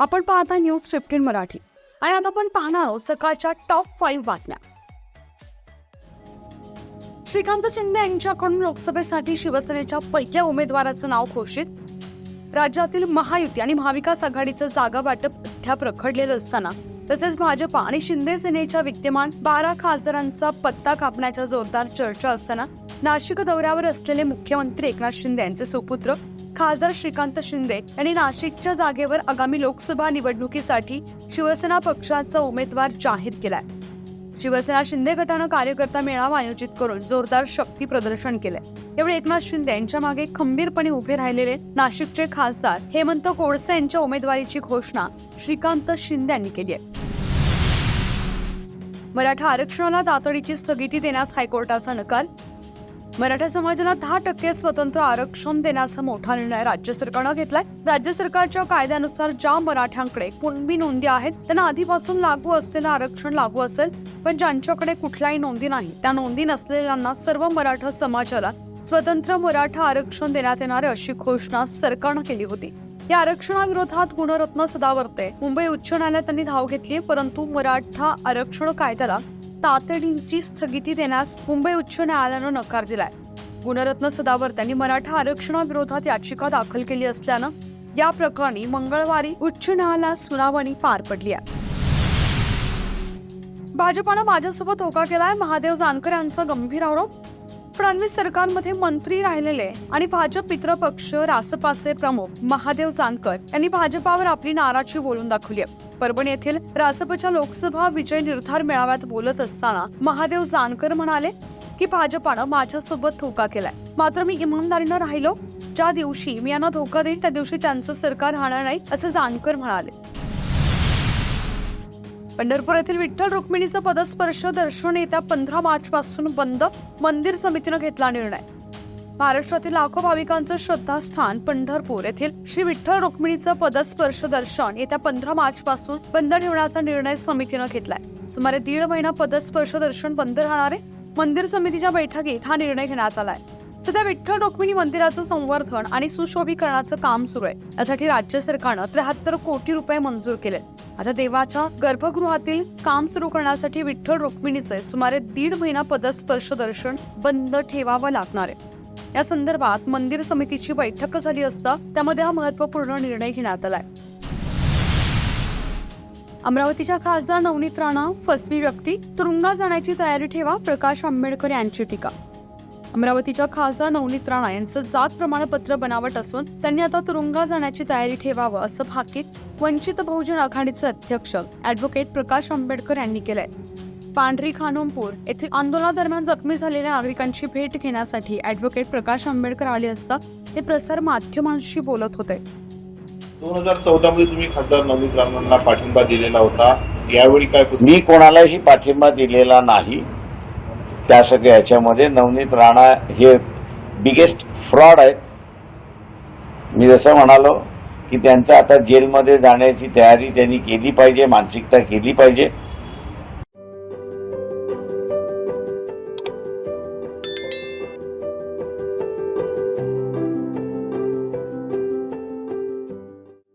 आपण पाहता news fifteen Marathi. आणि आता आपण पाहणार आहोत सकाळच्या टॉप फाईव्ह बातम्या. श्रीकांत शिंदे यांच्याकडून लोकसभेसाठी शिवसेनेच्या पहिल्या उमेदवाराचं नाव घोषित. राज्यातील महायुती आणि महाविकास आघाडीचं जागा वाटप अद्याप रखडलेलं असताना तसेच भाजपा आणि शिंदे सेनेच्या विद्यमान बारा खासदारांचा पत्ता कापण्याच्या जोरदार चर्चा असताना नाशिक दौऱ्यावर असलेले मुख्यमंत्री एकनाथ शिंदे यांचे सुपुत्र खासदार श्रीकांत शिंदे यांनी नाशिकच्या जागेवर आगामी लोकसभा निवडणुकीसाठी शिवसेना पक्षाचा उमेदवार जाहीर केलाय. शिवसेना शिंदे गटानं कार्यकर्ता मेळावा आयोजित करून जोरदार शक्ती प्रदर्शन केलंय. यावेळी एकनाथ शिंदे यांच्या मागे खंबीरपणे उभे राहिलेले नाशिकचे खासदार हेमंत कोळसे यांच्या उमेदवारीची घोषणा श्रीकांत शिंदे यांनी केली आहे. मराठा आरक्षणाला तातडीची स्थगिती देण्यास हायकोर्टाचा नकार मराठा समाजाला दहा टक्के स्वतंत्र आरक्षण देण्याचा मोठा निर्णय राज्य सरकारनं घेतलाय. राज्य सरकारच्या कायद्यानुसार ज्या मराठ्यांकडे कुणबी नोंदी आहेत त्यांना आधीपासून लागू असलेलं आरक्षण लागू असेल पण ज्यांच्याकडे कुठल्याही नोंदी नाही त्या नोंदी नसलेल्यांना सर्व मराठा समाजाला स्वतंत्र मराठा आरक्षण देण्यात येणार अशी घोषणा सरकारनं केली होती. या आरक्षणाविरोधात गुणरत्न सदावर्ते मुंबई उच्च न्यायालयात त्यांनी धाव घेतली परंतु मराठा आरक्षण कायद्याला तातडीची स्थगिती देण्यास मुंबई उच्च न्यायालयानं नकार दिलाय. गुणरत्न सदावर त्यांनी मराठा आरक्षणाविरोधात याचिका दाखल केली असल्यानं या प्रकरणी मंगळवारी उच्च न्यायालयात सुनावणी पार पडली आहे. भाजपानं माझ्यासोबत धोका केलाय महादेव जानकर यांचा गंभीर आरोप? फडणवीस सरकारमध्ये मंत्री राहिलेले आणि भाजप मित्रपक्ष रासपाचे प्रमुख महादेव जानकर यांनी भाजपावर आपली नाराजी बोलून दाखवली आहे. परभणी येथील रासपच्या लोकसभा विजय निर्धार मेळाव्यात बोलत असताना महादेव जानकर म्हणाले की भाजपानं माझ्यासोबत धोका केलाय. मात्र मी इमानदारीनं राहिलो. ज्या दिवशी मी यांना धोका देईन त्या दिवशी त्यांचं सरकार राहणार नाही असं जानकर म्हणाले. पंढरपूर येथील विठ्ठल रुक्मिणीचं पदस्पर्श दर्शन येत्या पंधरा मार्च पासून बंद मंदिर समितीनं घेतला निर्णय. महाराष्ट्रातील लाखो भाविकांचं श्रद्धास्थान पंढरपूर येथील श्री विठ्ठल रुक्मिणीचं पदस्पर्श दर्शन येत्या पंधरा मार्च पासून बंद ठेवण्याचा निर्णय समितीनं घेतलाय. सुमारे दीड महिना पदस्पर्श दर्शन बंद राहणारे मंदिर समितीच्या बैठकीत हा निर्णय घेण्यात आलाय. सध्या विठ्ठल रुक्मिणी मंदिराचं संवर्धन आणि सुशोभीकरणाचं काम सुरू आहे. यासाठी राज्य सरकारनं त्र्याहत्तर कोटी रुपये मंजूर केले आता देवाच्या गर्भगृहातील काम सुरू करण्यासाठी विठ्ठल रुक्मिणीचे सुमारे दीड महिना पदस्पर्श दर्शन बंद ठेवावं लागणार आहे. या संदर्भात मंदिर समितीची बैठक झाली असता त्यामध्ये हा महत्त्वपूर्ण निर्णय घेण्यात आलाय. अमरावतीच्या खासदार नवनीत राणा फसवी व्यक्ती तुरुंगात जाण्याची तयारी ठेवा प्रकाश आंबेडकर यांची टीका अमरावतीच्या खासदार नवनीत राणा यांचं जात प्रमाणपत्र बनावट असून त्यांनी आता तुरुंगात जाण्याची तयारी ठेवावं असं भाकीत वंचित बहुजन आघाडीचे अध्यक्ष अॅडव्होकेट प्रकाश आंबेडकर यांनी केलंय. पांढरी खानोमपूर येथील आंदोलनादरम्यान जखमी झालेल्या नागरिकांची भेट घेण्यासाठी अॅडव्होकेट प्रकाश आंबेडकर आले असता ते प्रसार माध्यमांशी बोलत होते. दोन हजार चौदा मध्ये तुम्ही खासदार नवनीत राणांना पाठिंबा दिलेला होता. यावेळी काय मी कोणालाही पाठिंबा दिलेला नाही. त्या सगळ्या ह्याच्यामध्ये नवनीत राणा हे बिगेस्ट फ्रॉड आहेत. मी जसं म्हणालो की त्यांचं आता जेलमध्ये जाण्याची तयारी त्यांनी केली पाहिजे मानसिकता केली पाहिजे.